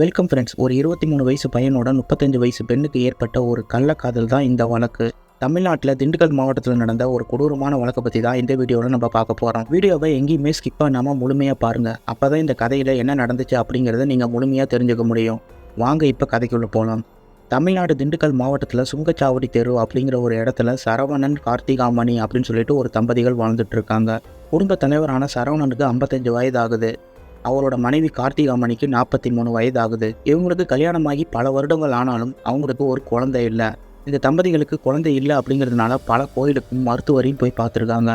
Welcome friends ஒரு இருபத்தி மூணு வயசு பையனோட முப்பத்தஞ்சு வயசு பெண்ணுக்கு ஏற்பட்ட ஒரு கள்ளக்காதல் தான் இந்த வழக்கு. தமிழ்நாட்டில் திண்டுக்கல் மாவட்டத்தில் நடந்த ஒரு கொடூரமான வழக்கை பற்றி தான் இந்த வீடியோவில் நம்ம பார்க்க போகிறோம் வீடியோவை எங்கேயுமே ஸ்கிப் பண்ணாமல் முழுமையாக பாருங்கள் அப்போ தான் இந்த கதையில் என்ன நடந்துச்சு அப்படிங்கிறத நீங்கள் முழுமையாக தெரிஞ்சுக்க முடியும். வாங்க இப்போ கதைக்குள்ளே போகலாம் தமிழ்நாடு திண்டுக்கல் மாவட்டத்தில் சுங்கச்சாவடி தெரு அப்படிங்கிற ஒரு இடத்துல சரவணன் கார்த்திகாமணி அப்படின்னு சொல்லிட்டு ஒரு தம்பதிகள் வாழ்ந்துட்டு இருக்காங்க. குடும்ப தலைவரான சரவணனுக்கு ஐம்பத்தஞ்சு வயது ஆகுது அவரோட மனைவி கார்த்திகாமணிக்கு நாற்பத்தி மூணு வயது ஆகுது இவங்களுக்கு கல்யாணமாகி பல வருடங்கள் ஆனாலும் அவங்களுக்கு ஒரு குழந்தை இல்லை. இந்த தம்பதிகளுக்கு குழந்தை இல்லை அப்படிங்கிறதுனால பல கோயிலுக்கும் மருத்துவரையும் போய் பார்த்துருக்காங்க.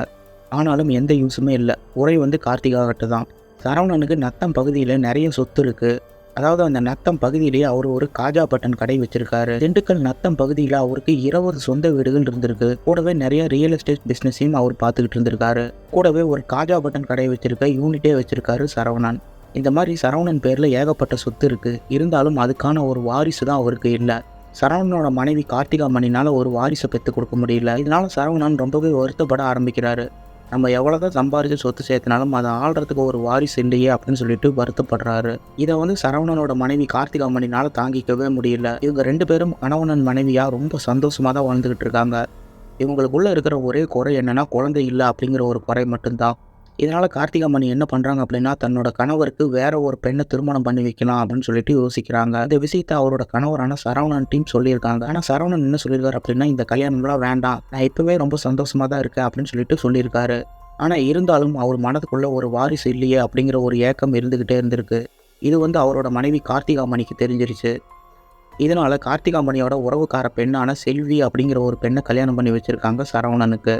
ஆனாலும் எந்த யூஸுமே இல்லை. உரை வந்து கார்த்திகா கிட்ட தான். சரவணனுக்கு நத்தம் பகுதியில் நிறைய சொத்து இருக்குது அதாவது அந்த நத்தம் பகுதியிலேயே அவர் ஒரு காஜா பட்டன் கடை வச்சிருக்காரு. திண்டுக்கல் நத்தம் பகுதியில் அவருக்கு இருபது சொந்த வீடுகள் இருந்திருக்கு. கூடவே நிறைய ரியல் எஸ்டேட் பிஸ்னஸையும் அவர் பார்த்துக்கிட்டு இருந்திருக்காரு. கூடவே ஒரு காஜா பட்டன் கடை வச்சிருக்க யூனிட்டே வச்சிருக்காரு சரவணன். இந்த மாதிரி சரவணன் பேரில் ஏகப்பட்ட சொத்து இருக்கு. இருந்தாலும் அதுக்கான ஒரு வாரிசு தான் அவருக்கு இல்லை. சரவணனோட மனைவி கார்த்திகா மணினால ஒரு வாரிசை பெற்று கொடுக்க முடியல. இதனால சரவணன் ரொம்பவே வருத்தப்பட ஆரம்பிக்கிறாரு. நம்ம எவ்வளோ தான் சம்பாரிச்சு சொத்து சேர்த்தினாலும் அதை ஆள்றதுக்கு ஒரு வாரிசு இல்லையே அப்படின்னு சொல்லிட்டு வருத்தப்படுறாரு. இதை வந்து சரவணனோட மனைவி கார்த்திகா மணினால தாங்கிக்கவே முடியல. இவங்க ரெண்டு பேரும் கணவனன் மனைவியா ரொம்ப சந்தோஷமாக தான் வாழ்ந்துகிட்டு இருக்காங்க. இவங்களுக்குள்ளே இருக்கிற ஒரே குறை என்னன்னா குழந்தை இல்லை அப்படிங்கிற ஒரு குறை மட்டும்தான். இதனால் கார்த்திகா மணி என்ன பண்ணுறாங்க அப்படின்னா தன்னோட கணவருக்கு வேற ஒரு பெண்ணை திருமணம் பண்ணி வைக்கலாம் அப்படின்னு சொல்லிட்டு யோசிக்கிறாங்க. இந்த விஷயத்தை அவரோட கணவரான சரவணன் டீம் சொல்லியிருக்காங்க. ஆனால் சரவணன் என்ன சொல்லியிருக்காரு அப்படின்னா இந்த கல்யாணம்லாம் வேண்டாம். நான் இப்போவே ரொம்ப சந்தோஷமாக தான் இருக்கேன் அப்படின்னு சொல்லிட்டு சொல்லியிருக்காரு. ஆனால் இருந்தாலும் அவர் மனதுக்குள்ளே ஒரு வாரிசு இல்லையே அப்படிங்கிற ஒரு ஏக்கம் இருந்துக்கிட்டே இருந்திருக்கு. இது வந்து அவரோட மனைவி கார்த்திகா மணிக்கு தெரிஞ்சிருச்சு. இதனால் கார்த்திகா மணியோட உறவுக்கார பெண்ணான செல்வி அப்படிங்கிற ஒரு பெண்ணை கல்யாணம் பண்ணி வச்சுருக்காங்க சரவணனுக்கு.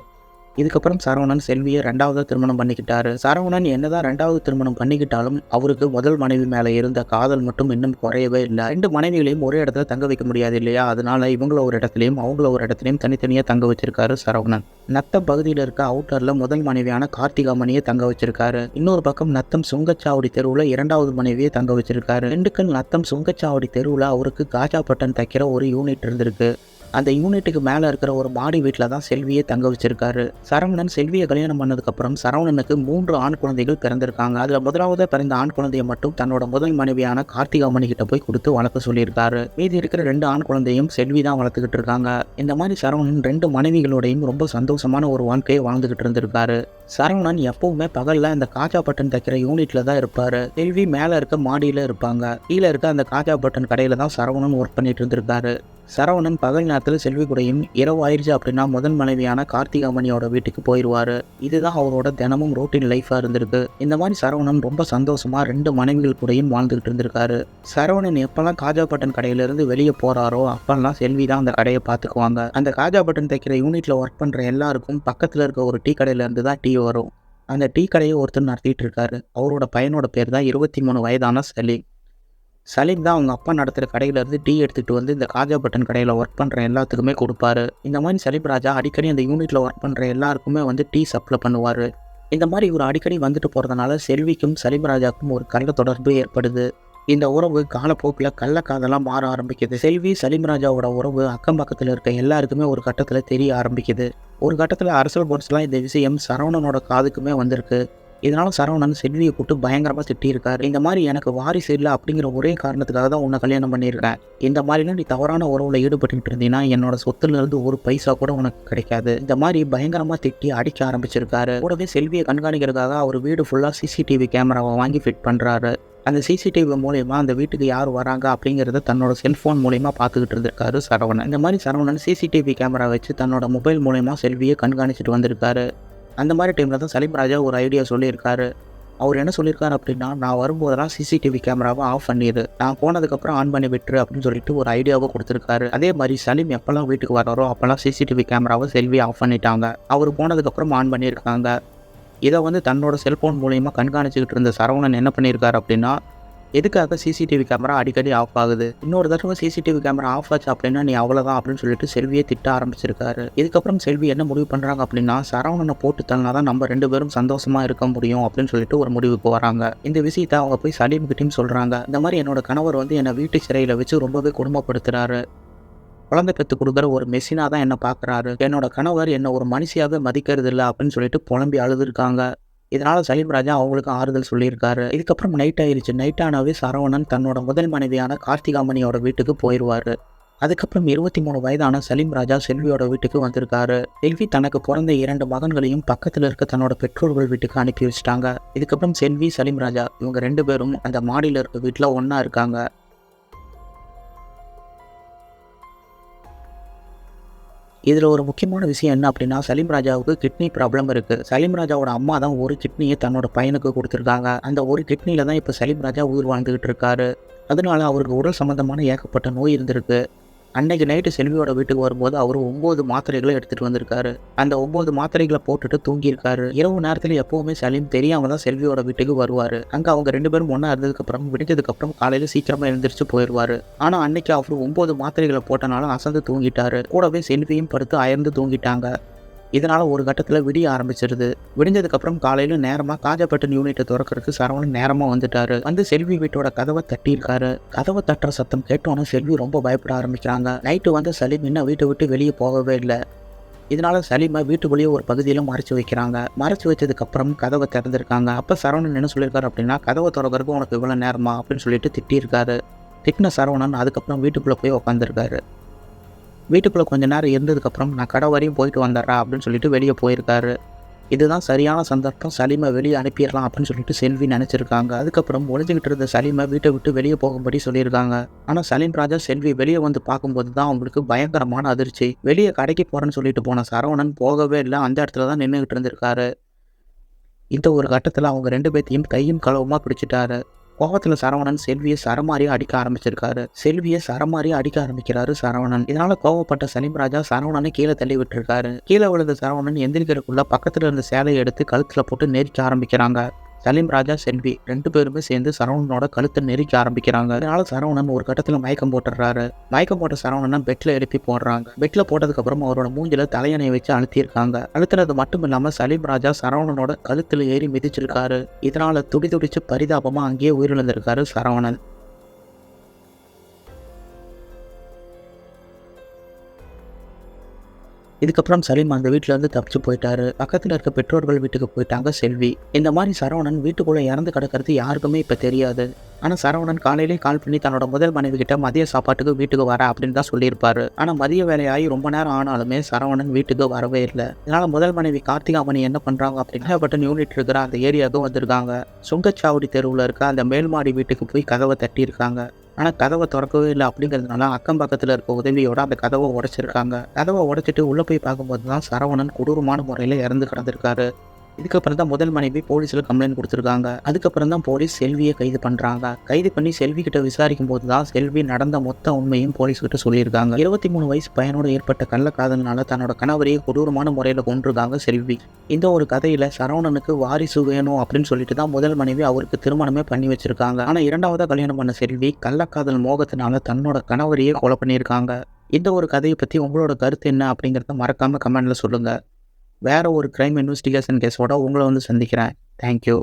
இதுக்கப்புறம் சரவணன் செல்வியை ரெண்டாவது திருமணம் பண்ணிக்கிட்டாரு. சரவணன் என்னதான் ரெண்டாவது திருமணம் பண்ணிக்கிட்டாலும் அவருக்கு முதல் மனைவி மேலே இருந்த காதல் மட்டும் இன்னும் குறையவே இல்லை. ரெண்டு மனைவிகளையும் ஒரே இடத்துல தங்க வைக்க முடியாது இல்லையா? அதனால இவங்கள ஒரு இடத்துலையும் அவங்கள ஒரு இடத்துலையும் தனித்தனியாக தங்க வச்சிருக்காரு சரவணன். நத்தம் பகுதியில் இருக்க அவுட்டர்ல முதல் மனைவியான கார்த்திகாமணியை தங்க வச்சிருக்காரு. இன்னொரு பக்கம் நத்தம் சுங்கச்சாவடி தெருவில் இரண்டாவது மனைவியை தங்க வச்சிருக்காரு. திண்டுக்கல் நத்தம் சுங்கச்சாவடி தெருவில் அவருக்கு காஜா பட்டன் தைக்கிற ஒரு யூனிட் இருந்திருக்கு. அந்த யூனிட்டுக்கு மேலே இருக்கிற ஒரு மாடி வீட்டில் தான் செல்வியை தங்க வச்சிருக்காரு. சரவணன் செல்வியை கல்யாணம் பண்ணதுக்கப்புறம் சரவணனுக்கு மூன்று ஆண் குழந்தைகள் பிறந்திருக்காங்க. அதில் முதலாவது பிறந்த ஆண் குழந்தையை மட்டும் தன்னோட முதல் மனைவியான கார்த்திகாமணி கிட்ட போய் கொடுத்து வளர்க்க சொல்லியிருக்காரு. மீதி இருக்கிற ரெண்டு ஆண் குழந்தையும் செல்வி தான் வளர்த்துக்கிட்டு இருக்காங்க. இந்த மாதிரி சரவணன் ரெண்டு மனைவிகளோடையும் ரொம்ப சந்தோஷமான ஒரு வாழ்க்கையை வாழ்ந்துகிட்டு இருந்திருக்காரு. சரவணன் எப்பவுமே பகலில் அந்த காஜா பட்டன் தைக்கிற யூனிட்ல தான் இருப்பாரு. செல்வி மேலே இருக்க மாடியில் இருப்பாங்க. கீழே இருக்க அந்த காஜா பட்டன் கடையில் தான் சரவணன் ஒர்க் பண்ணிட்டு இருந்திருக்காரு. சரவணன் பகல் நேரத்தில் செல்வி கூடையும் இரவு ஆயிடுச்சு அப்படின்னா முதன் மனைவியான கார்த்திகாமணியோட வீட்டுக்கு போயிடுவார் இதுதான் அவரோட தினமும் ரோட்டீன் லைஃபாக இருந்திருக்கு. இந்த மாதிரி சரவணன் ரொம்ப சந்தோஷமாக ரெண்டு மனைவிகள் கூடயும் வாழ்ந்துகிட்டு இருந்திருக்காரு. சரவணன் எப்போல்லாம் காஜாபட்டன் கடையிலேருந்து வெளியே போகிறாரோ அப்போல்லாம் செல்வி தான் அந்த கடையை பார்த்துக்குவாங்க. அந்த காஜாபட்டன் தைக்கிற யூனிட்டில் ஒர்க் பண்ணுற எல்லாருக்கும் பக்கத்தில் இருக்க ஒரு டீ கடையிலேருந்து தான் டீ வரும். அந்த டீ கடையை ஒருத்தர் நடத்திட்டு இருக்காரு. அவரோட பையனோட பேர் தான் இருபத்தி மூணு வயதான சலீம் சலீம் தான் அவங்க அப்பா நடத்துகிற கடையிலேருந்து டீ எடுத்துகிட்டு வந்து இந்த காஜா பட்டன் கடையில் ஒர்க் பண்ணுற எல்லாத்துக்குமே கொடுப்பாரு. இந்த மாதிரி சலீம் ராஜா அடிக்கடி அந்த யூனிட்டில் ஒர்க் பண்ணுற எல்லாருக்குமே வந்து டீ சப்ளை பண்ணுவார். இந்த மாதிரி இவர் அடிக்கடி வந்துட்டு போகிறதுனால செல்விக்கும் சலீம் ராஜாக்கும் ஒரு கள்ள தொடர்பு ஏற்படுது. இந்த உறவு காலப்போக்கில் கள்ளக்காதலாம் மாற ஆரம்பிக்குது. செல்வி சலீம் ராஜாவோட உறவு அக்கம் பக்கத்தில் இருக்க எல்லாருக்குமே ஒரு கட்டத்தில் தெரிய ஆரம்பிக்குது. ஒரு கட்டத்தில் அரசியல் போர்ட்ஸ்லாம் இந்த விஷயம் சரவணனோட காதுக்குமே வந்திருக்கு. இதனால் சரவணன் செல்வியை கூட்டு பயங்கரமாக திட்டியிருக்காரு. இந்த மாதிரி எனக்கு வாரிசு இல்லை அப்படிங்கிற ஒரே காரணத்துக்காக தான் உன்னை கல்யாணம் பண்ணியிருக்கேன். இந்த மாதிரிலாம் நீ தவறான உறவில் ஈடுபட்டுக்கிட்டு இருந்தீங்கன்னா என்னோட சொத்துலேருந்து ஒரு பைசா கூட உனக்கு கிடைக்காது. இந்த மாதிரி பயங்கரமாக திட்டி அடிக்க ஆரம்பிச்சிருக்காரு. கூடவே செல்வியை கண்காணிக்கிறதுக்காக அவர் வீடு ஃபுல்லாக சிசிடிவி கேமராவை வாங்கி ஃபிட் பண்ணுறாரு அந்த சிசிடிவி மூலயமா அந்த வீட்டுக்கு யார் வராங்க அப்படிங்கிறத தன்னோட செல்ஃபோன் மூலயமா பார்த்துக்கிட்டு இருந்திருக்காரு சரவணன். இந்த மாதிரி சரவணன் சிசிடிவி கேமரா வச்சு தன்னோட மொபைல் மூலயமா செல்வியை கண்காணிச்சிட்டு வந்திருக்காரு. அந்த மாதிரி டைமில் தான் சலீம் ராஜா ஒரு ஐடியா சொல்லியிருக்காரு. அவர் என்ன சொல்லியிருக்காரு அப்படின்னா நான் வரும்போதெல்லாம் சிசிடிவி கேமராவை ஆஃப் பண்ணிடு நான் போனதுக்கப்புறம் ஆன் பண்ணி விட்டுரு அப்படின்னு சொல்லிட்டு ஒரு ஐடியாவை கொடுத்துருக்காரு. அதே மாதிரி சலீம் எப்போல்லாம் வீட்டுக்கு வராரோ அப்போல்லாம் சிசிடிவி கேமராவை செல்வி ஆஃப் பண்ணிட்டாங்க. அவர் போனதுக்கப்புறம் ஆன் பண்ணியிருக்காங்க. இதை வந்து தன்னோட செல்ஃபோன் மூலயமா கண்காணிச்சுக்கிட்டு இருந்த சரவணன் என்ன பண்ணியிருக்காரு அப்படின்னா எதுக்காக சிசிடிவி கேமரா அடிக்கடி ஆஃப் ஆகுது? இன்னொரு தடவை சிசிடிவி கேமரா ஆஃப் ஆச்சு அப்படின்னா நீ அவ்வளோதான் அப்படின்னு சொல்லிட்டு செல்வியை திட்ட ஆரம்பிச்சிருக்காரு. இதுக்கப்புறம் செல்வி என்ன முடிவு பண்ணுறாங்க அப்படின்னா சரவணனை போட்டு தள்ளினா தான் நம்ம ரெண்டு பேரும் சந்தோஷமா இருக்க முடியும் அப்படின்னு சொல்லிட்டு ஒரு முடிவுக்கு வராங்க. இந்த விஷயத்தை அவங்க போய் சலீம் கிட்டையும் சொல்கிறாங்க இந்த மாதிரி என்னோட கணவர் வந்து என்னை வீட்டு சிறையில் வச்சு ரொம்பவே குடும்பப்படுத்துகிறாரு குழந்தை பெற்று கொடுக்குற ஒரு மெஷினாக தான் என்னை பார்க்குறாரு என்னோட கணவர் என்னை ஒரு மனுஷியாகவே மதிக்கிறது இல்லை அப்படின்னு சொல்லிட்டு புலம்பி அழுதுருக்காங்க. இதனால் சலீம் ராஜா அவங்களுக்கு ஆறுதல் சொல்லியிருக்காரு. இதுக்கப்புறம் நைட் ஆயிடுச்சு நைட் ஆனாவே சரவணன் தன்னோட முதல் மனைவியான கார்த்திகாமணியோட வீட்டுக்கு போயிடுவாரு அதுக்கப்புறம் இருபத்தி மூணு வயதான சலீம் ராஜா செல்வியோட வீட்டுக்கு வந்திருக்காரு. செல்வி தனக்கு பிறந்த இரண்டு மகன்களையும் பக்கத்தில் இருக்க தன்னோட பெற்றோர்கள் வீட்டுக்கு அனுப்பி வச்சிட்டாங்க. இதுக்கப்புறம் செல்வி சலீம் ராஜா இவங்க ரெண்டு பேரும் அந்த மாடியில் இருக்க வீட்டில் ஒன்றா இருக்காங்க. இதில் ஒரு முக்கியமான விஷயம் என்ன அப்படின்னா சலீம் ராஜாவுக்கு கிட்னி ப்ராப்ளம் இருக்குது சலீம் ராஜாவோட அம்மா தான் ஒரு கிட்னியை தன்னோட பையனுக்கு கொடுத்துருக்காங்க. அந்த ஒரு கிட்னியில் தான் இப்போ சலீம் ராஜா உயிர் வாழ்ந்துகிட்டு இருக்காரு. அதனால அவருக்கு உடல் சம்மந்தமான ஏகப்பட்ட நோய் இருந்திருக்கு. அன்னைக்கு நைட்டு செல்வியோட வீட்டுக்கு வரும்போது அவர் ஒம்பது மாத்திரைகளை எடுத்துகிட்டு வந்திருக்காரு. அந்த ஒம்பது மாத்திரைகளை போட்டுட்டு தூங்கியிருக்காரு. இரவு நேரத்தில் எப்போவுமே சலீம் தெரியாம தான் செல்வியோட வீட்டுக்கு வருவார். அங்கே அவங்க ரெண்டு பேரும் ஒன்றா இருந்ததுக்கப்புறம் விடிஞ்சதுக்கப்புறம் காலையில் சீக்கிரமாக எழுந்திரிச்சு போயிடுவார் ஆனால் அன்னைக்கு அவர் ஒம்பது மாத்திரைகளை போட்டனால அசந்து தூங்கிட்டாரு. கூடவே செல்வியும் படுத்து அயர்ந்து தூங்கிட்டாங்க. இதனால் ஒரு கட்டத்தில் விடிய ஆரம்பிச்சிருது. விடிஞ்சதுக்கப்புறம் காலையில் நேரமாக காஜாப்பட்டன் யூனிட்டை திறக்கிறதுக்கு சரவணன் நேரமாக வந்துட்டாரு. வந்து செல்வி வீட்டோட கதவை தட்டியிருக்காரு. கதவை தட்டுற சத்தம் கேட்டோன்னே செல்வி ரொம்ப பயப்பட ஆரம்பிக்கிறாங்க நைட்டு வந்து சலீம் இன்னும் வீட்டை விட்டு வெளியே போகவே இல்லை. இதனால சலீமை வீட்டுக்குள்ளேயே ஒரு பகுதியில் மறைச்சி வைக்கிறாங்க. மறைச்சு வச்சதுக்கப்புறம் கதவை திறந்திருக்காங்க. அப்போ சரவணன் என்ன சொல்லியிருக்காரு அப்படின்னா கதவை திறக்கிறதுக்கு உனக்கு இவ்வளோ நேரமா? அப்படின்னு சொல்லிட்டு திட்டியிருக்காரு. திட்டின சரவணன் அதுக்கப்புறம் வீட்டுக்குள்ளே போய் உட்காந்துருக்காரு வீட்டுக்குள்ளே கொஞ்ச நேரம் இருந்ததுக்கப்புறம் நான் கடை வரையும் போயிட்டு வந்துடுறேன் அப்படின்னு சொல்லிட்டு வெளியே போயிருக்காரு. இதுதான் சரியான சந்தர்ப்பம். சலீமை வெளியே அனுப்பிடலாம் அப்படின்னு சொல்லிட்டு செல்வி நினச்சிருக்காங்க. அதுக்கப்புறம் ஒழிஞ்சுக்கிட்டு இருந்த சலீமை வீட்டை விட்டு வெளியே போகும்படி சொல்லியிருக்காங்க. ஆனால் சலீம் ராஜா செல்வி வெளியே வந்து பார்க்கும்போது தான் அவங்களுக்கு பயங்கரமான அதிர்ச்சி. வெளியே கடைக்கு போகிறேன்னு சொல்லிட்டு போன சரவணன் போகவே இல்லை. அந்த இடத்துல தான் நின்றுக்கிட்டு இருந்திருக்காரு. இந்த ஒரு கட்டத்தில் அவங்க ரெண்டு பேர்த்தையும் கையும் களவுமாக பிடிச்சிட்டாரு. கோபத்தில் சரவணன் செல்வியை சரமாரியா அடிக்க ஆரம்பிச்சிருக்காரு. செல்வியை சரமாரியா அடிக்க ஆரம்பிக்கிறாரு சரவணன். இதனால கோவப்பட்ட சலீம் ராஜா சரவணனை கீழே தள்ளி விட்டுருக்காரு. கீழே விழுந்த சரவணன் எந்திரிக்கிறதுக்குள்ள பக்கத்துல இருந்த சேலையை எடுத்து கழுத்துல போட்டு நெரிக்க ஆரம்பிக்கிறாங்க. சலீம் ராஜா செல்வி ரெண்டு பேருமே சேர்ந்து சரவணனோட கழுத்தை நெரிக்க ஆரம்பிக்கிறாங்க. அதனால சரவணன் ஒரு கட்டத்தில் மயக்கம் போட்டுடுறாரு. மயக்கம் போட்ட சரவணன் பெட்ல எழுப்பி போடுறாங்க. பெட்ல போட்டதுக்கு அப்புறம் அவரோட மூஞ்சில தலையணையை வச்சு அழுத்தியிருக்காங்க. அழுத்தினது மட்டும் இல்லாம சலீம் ராஜா சரவணனோட கழுத்துல ஏறி மிதிச்சிருக்காரு. இதனால துடி துடிச்சு பரிதாபமா அங்கேயே உயிரிழந்திருக்காரு சரவணன். இதுக்கப்புறம் சலீம் அந்த வீட்டில் இருந்து தப்பிச்சு போயிட்டாரு. பக்கத்தில் இருக்க பெற்றோர்கள் வீட்டுக்கு போயிட்டாங்க செல்வி. இந்த மாதிரி சரவணன் வீட்டுக்குள்ளே இறந்து கிடக்கிறது யாருக்குமே இப்போ தெரியாது. ஆனால் சரவணன் காலையிலே கால் பண்ணி தன்னோட முதல் மனைவி கிட்ட மதிய சாப்பாட்டுக்கு வீட்டுக்கு வர அப்படின்னு தான் சொல்லியிருப்பாரு. ஆனால் மதிய வேலையாகி ரொம்ப நேரம் ஆனாலுமே சரவணன் வீட்டுக்கு வரவே இல்லை. இதனால முதல் மனைவி கார்த்திகாமணி என்ன பண்ணுறாங்க அப்படின்னா பட்டன் யூனிட் இருக்கிற அந்த ஏரியாவுக்கு வந்திருக்காங்க. சுங்கச்சாவடி தெருவில் இருக்க அந்த மேல்மாடி வீட்டுக்கு போய் கதவை தட்டியிருக்காங்க. ஆனால் கதவை திறக்கவே இல்லை அப்படிங்கிறதுனால அக்கம் பக்கத்தில் இருக்க உதவியோட அந்த கதவை உடைச்சிருக்காங்க. கதவை உடைச்சிட்டு உள்ளே போய் பார்க்கும்போது தான் சரவணன் கொடூரமான முறையில் இறந்து கிடந்திருக்காரு. இதுக்கப்புறம் தான் முதல் மனைவி போலீஸில் கம்ப்ளைண்ட் கொடுத்துருக்காங்க. அதுக்கப்புறம் தான் போலீஸ் செல்வியை கைது பண்ணுறாங்க கைது பண்ணி செல்வி கிட்ட விசாரிக்கும் போது தான் செல்வி நடந்த மொத்த உண்மையும் போலீஸ் கிட்ட சொல்லியிருக்காங்க. இருபத்தி மூணு வயசு பையனோட ஏற்பட்ட கள்ளக்காதலினால தன்னோட கணவரையே கொடூரமான முறையில் கொண்டிருக்காங்க செல்வி. இந்த ஒரு கதையில் சரவணனுக்கு வாரிசு வேணும் அப்படின்னு சொல்லிட்டு தான் முதல் மனைவி அவருக்கு திருமணமே பண்ணி வச்சிருக்காங்க. ஆனால் இரண்டாவதாக கல்யாணம் பண்ண செல்வி கள்ளக்காதல் மோகத்தினால தன்னோட கணவரையே கொலை பண்ணியிருக்காங்க. இந்த ஒரு கதையை பற்றி உங்களோட கருத்து என்ன அப்படிங்கிறத மறக்காம கமெண்டில் சொல்லுங்கள் வேறு ஒரு க்ரைம் இன்வெஸ்டிகேஷன் கேஸோட உங்களை வந்து சந்திக்கிறேன். தேங்க்யூ